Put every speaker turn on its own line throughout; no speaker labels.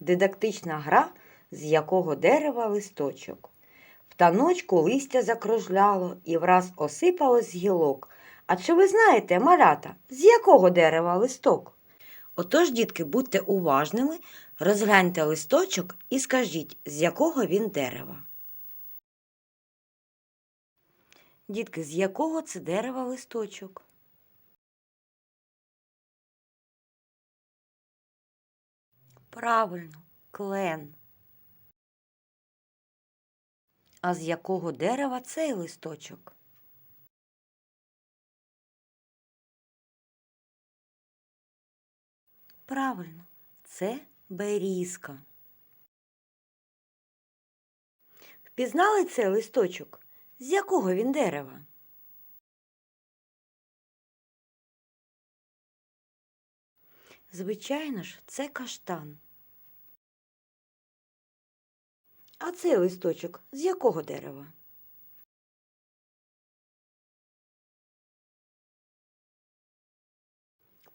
Дидактична гра, з якого дерева листочок. В таночку листя закружляло і враз осипалось з гілок. А чи ви знаєте, малята, з якого дерева листок? Отож, дітки, будьте уважними, розгляньте листочок і скажіть, з якого він дерева. Дітки, з якого це дерева листочок? Правильно, клен. А з якого дерева цей листочок? Правильно, це берізка. Впізнали цей листочок? З якого він дерева? Звичайно ж, це каштан. А цей листочок з якого дерева?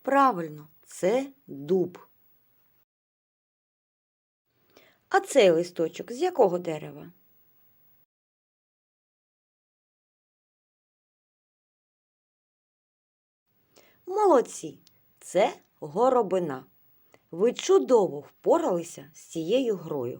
Правильно, це дуб. А цей листочок з якого дерева? Молодці, це горобина. Ви чудово впоралися з цією грою.